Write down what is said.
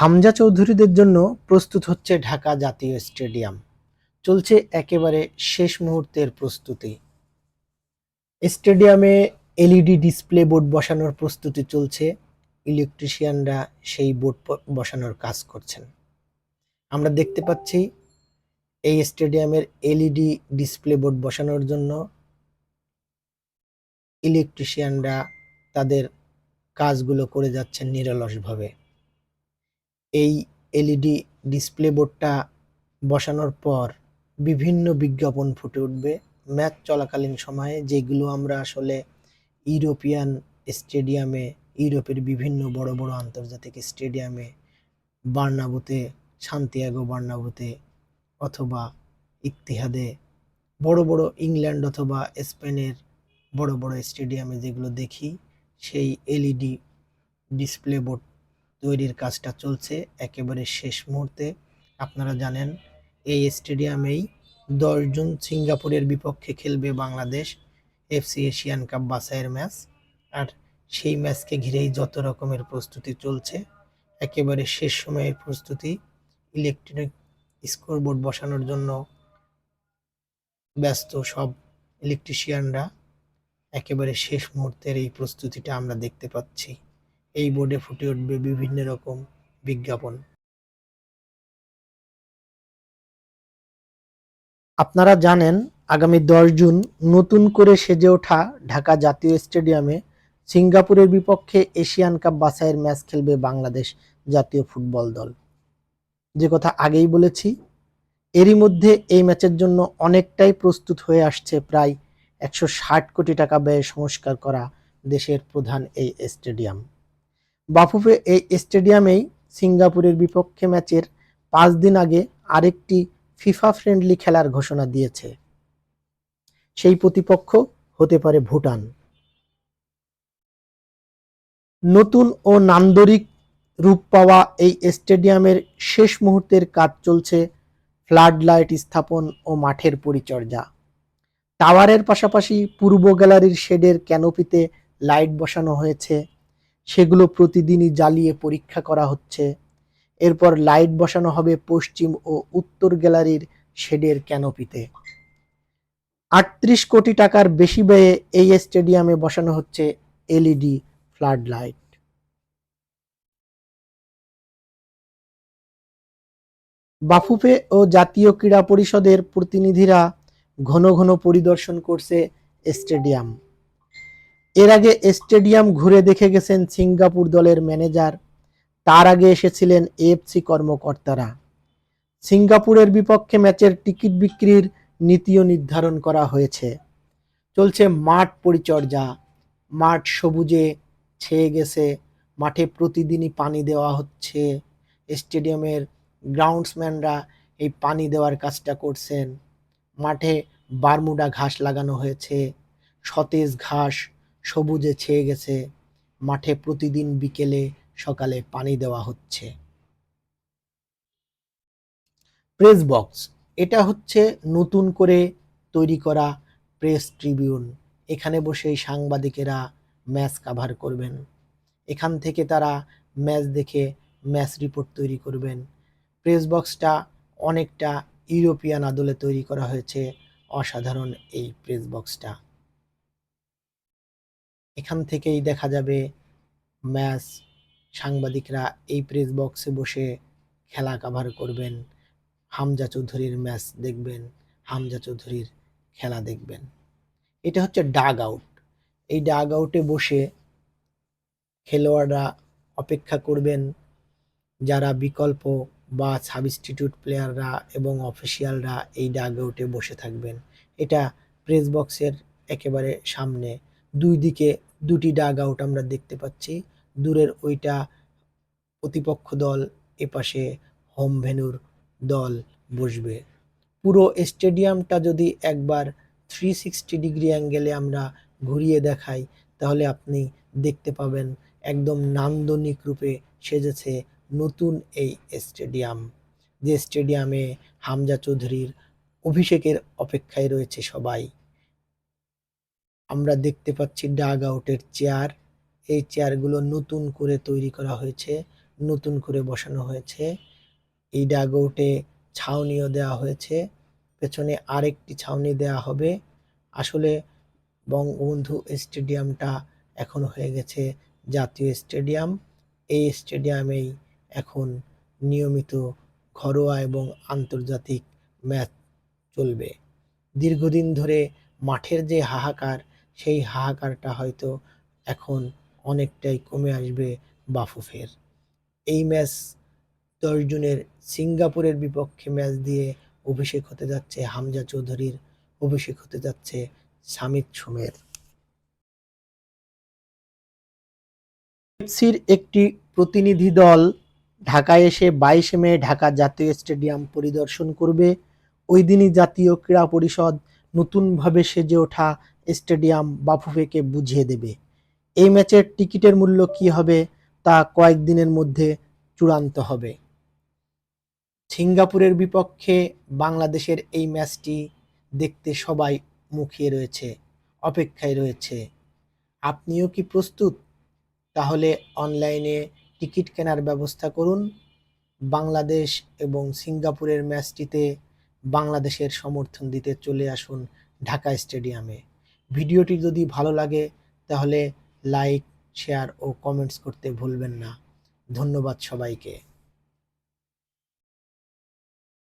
হামজা চৌধুরীদের জন্য প্রস্তুত হচ্ছে ঢাকা জাতীয় স্টেডিয়াম। চলছে একেবারে শেষ মুহূর্তের প্রস্তুতি। স্টেডিয়ামে এলইডি ডিসপ্লে বোর্ড বসানোর প্রস্তুতি চলছে। ইলেকট্রিশিয়ানরা সেই বোর্ড বসানোর কাজ করছেন। আমরা দেখতে পাচ্ছি, এই স্টেডিয়ামের এলইডি ডিসপ্লে বোর্ড বসানোর জন্য ইলেকট্রিশিয়ানরা তাদের কাজগুলো করে যাচ্ছেন নিরলসভাবে। এই এলইডি ডিসপ্লে বোর্ডটা বসানোর পর বিভিন্ন বিজ্ঞাপন ফুটে উঠবে। ম্যাচ চলাকালীন সময়ে যেগুলো আমরা আসলে ইউরোপিয়ান স্টেডিয়ামে, ইউরোপের বিভিন্ন বড় বড় আন্তর্জাতিক স্টেডিয়ামে, বার্নাবুতে শান্তিয়াগো বার্নাবুতে অথবা ইত্তিহাদে, বড় বড় ইংল্যান্ড অথবা স্পেনের বড় বড় স্টেডিয়ামে যেগুলো দেখি, সেই এলইডি ডিসপ্লে বোর্ড তৈরির কাজটা চলছে একেবারে শেষ মুহূর্তে। আপনারা জানেন, এই স্টেডিয়ামেই দশ জুন সিঙ্গাপুরের বিপক্ষে খেলবে বাংলাদেশ এফসি এশিয়ান কাপ বাছাইয়ের ম্যাচ। আর সেই ম্যাচকে ঘিরেই যত রকমের প্রস্তুতি চলছে, একেবারে শেষ সময়ের প্রস্তুতি, ইলেকট্রনিক স্কোরবোর্ড বসানোর জন্য ব্যস্ত সব ইলেকট্রিশিয়ানরা, একেবারে শেষ মুহূর্তের এই প্রস্তুতিটা আমরা দেখতে পাচ্ছি। এই বোর্ডে ফুটে উঠবে বিভিন্ন রকম বিজ্ঞাপন। আপনারা জানেন, আগামী দশ জুন নতুন করে সেজে ওঠা ঢাকা জাতীয় স্টেডিয়ামে সিঙ্গাপুরের বিপক্ষে এশিয়ান কাপ বাছাইয়ের ম্যাচ খেলবে বাংলাদেশ জাতীয় ফুটবল দল। যে কথা আগেই বলেছি, এরই মধ্যে এই ম্যাচের জন্য অনেকটাই প্রস্তুত হয়ে আসছে প্রায় একশো ষাট কোটি টাকা ব্যয়ে সংস্কার করা দেশের প্রধান এই স্টেডিয়াম। বাফুফে এই স্টেডিয়ামেই সিঙ্গাপুরের বিপক্ষে ম্যাচের পাঁচ দিন আগে আরেকটি ফিফা ফ্রেন্ডলি খেলার ঘোষণা দিয়েছে। সেই প্রতিপক্ষ হতে পারে ভুটান। নতুন ও নান্দরিক রূপ পাওয়া এই স্টেডিয়ামের শেষ মুহূর্তের কাজ চলছে ফ্লাড লাইট স্থাপন ও মাঠের পরিচর্যা। টাওয়ারের পাশাপাশি পূর্ব গ্যালারির শেডের ক্যানোপিতে লাইট বসানো হয়েছে সেগুলো প্রতিদিনই জ্বালিয়ে পরীক্ষা করা হচ্ছে। এরপর লাইট বসানো হবে পশ্চিম ও উত্তর গ্যালারির শেডের ক্যানোপিতে। আটত্রিশ কোটি টাকার বেশি ব্যয়ে এই স্টেডিয়ামে বসানো হচ্ছে এলইডি ফ্লাড লাইট। বাফুফে ও জাতীয় ক্রীড়া পরিষদের প্রতিনিধিরা ঘন ঘন পরিদর্শন করছে স্টেডিয়াম। এর আগে স্টেডিয়াম ঘুরে দেখে গেছেন সিঙ্গাপুর দলের ম্যানেজার। তার আগে এসেছিলেন এএফসি কর্মকর্তারা। সিঙ্গাপুরের বিপক্ষে ম্যাচের টিকিট বিক্রির নীতিও নির্ধারণ করা হয়েছে। চলছে মাঠ পরিচর্যা। মাঠ সবুজে ছেয়ে গেছে। মাঠে প্রতিদিনই পানি দেওয়া হচ্ছে। স্টেডিয়ামের গ্রাউন্ডসম্যানরা এই পানি দেওয়ার কাজটা করছেন। মাঠে বারমুডা ঘাস লাগানো হয়েছে। সতেজ ঘাস সবুজে ছেয়ে গেছে। মাঠে প্রতিদিন বিকেলে সকালে পানি দেওয়া হচ্ছে। প্রেস বক্স, এটা হচ্ছে নতুন করে তৈরি করা প্রেস ট্রিবিউন। এখানে বসেই সাংবাদিকেরা ম্যাচ কাভার করবেন। এখান থেকে তারা ম্যাচ দেখে ম্যাচ রিপোর্ট তৈরি করবেন। প্রেস বক্সটা অনেকটা ইউরোপিয়ান আদলে তৈরি করা হয়েছে। অসাধারণ এই প্রেস বক্সটা। এখান থেকেই দেখা যাবে ম্যাচ। সাংবাদিকরা এই প্রেস বক্সে বসে খেলা কাভার করবেন। হামজা চৌধুরীর ম্যাচ দেখবেন, হামজা চৌধুরীর খেলা দেখবেন। এটা হচ্ছে ডাগ আউট এই ডাগ আউটে বসে খেলোয়াড়রা অপেক্ষা করবেন যারা বিকল্প বা সাবস্টিটিউট প্লেয়াররা এবং অফিসিয়ালরা এই ডাগ আউটে বসে থাকবেন। এটা প্রেস বক্সের একেবারে সামনে দুই দিকে দুটি ডাগ আউট আমরা দেখতে পাচ্ছি। দূরের ওইটা প্রতিপক্ষ দল, এপাশে হোম ভেনুর দল বসবে। পুরো স্টেডিয়ামটা যদি একবার থ্রি সিক্সটি ডিগ্রি অ্যাঙ্গেলে আমরা ঘুরিয়ে দেখাই, তাহলে আপনি দেখতে পাবেন একদম নান্দনিক রূপে সেজেছে নতুন এই স্টেডিয়াম যে স্টেডিয়ামে হামজা চৌধুরীর অভিষেকের অপেক্ষায় রয়েছে সবাই। আমরা দেখতে পাচ্ছি ডাগ আউটের চেয়ার। এই চেয়ারগুলো নতুন করে তৈরি করা হয়েছে, নতুন করে বসানো হয়েছে। এই ডাগ আউটে ছাউনিও দেওয়া হয়েছে, পেছনে আরেকটি ছাউনি দেওয়া হবে। আসলে বঙ্গবন্ধু স্টেডিয়ামটা এখন হয়ে গেছে জাতীয় স্টেডিয়াম। এই স্টেডিয়ামেই এখন নিয়মিত ঘরোয়া এবং আন্তর্জাতিক ম্যাচ চলবে। দীর্ঘদিন ধরে মাঠের যে হাহাকার সেই হাহাকারটা হয়তো এখন অনেকটাই কমে আসবে বাফুফের। এই ম্যাচ দশ জনের সিঙ্গাপুরের বিপক্ষে ম্যাচ দিয়ে অভিষেক হতে যাচ্ছে হামজা চৌধুরীর, অভিষেক হতে যাচ্ছে সামিত সোমের। এফসির একটি প্রতিনিধি দল ঢাকায় এসে বাইশে মে ঢাকা জাতীয় স্টেডিয়াম পরিদর্শন করবে। ওই দিনই জাতীয় ক্রীড়া পরিষদ নতুনভাবে সেজে ওঠা স্টেডিয়াম বাফুফেকে বুঝিয়ে দেবে। এই ম্যাচের টিকিটের মূল্য কি হবে তা কয়েকদিনের মধ্যে চূড়ান্ত হবে। সিঙ্গাপুরের বিপক্ষে বাংলাদেশের এই ম্যাচটি দেখতে সবাই মুখিয়ে রয়েছে, অপেক্ষায় রয়েছে। আপনিও কি প্রস্তুত? তাহলে অনলাইনে টিকিট কেনার ব্যবস্থা করুন। বাংলাদেশ এবং সিঙ্গাপুরের ম্যাচটিতে বাংলাদেশের সমর্থন দিতে চলে আসুন ঢাকা স্টেডিয়ামে। ভিডিওটি যদি ভালো লাগে, তাহলে লাইক, শেয়ার ও কমেন্টস করতে ভুলবেন না। ধন্যবাদ সবাইকে।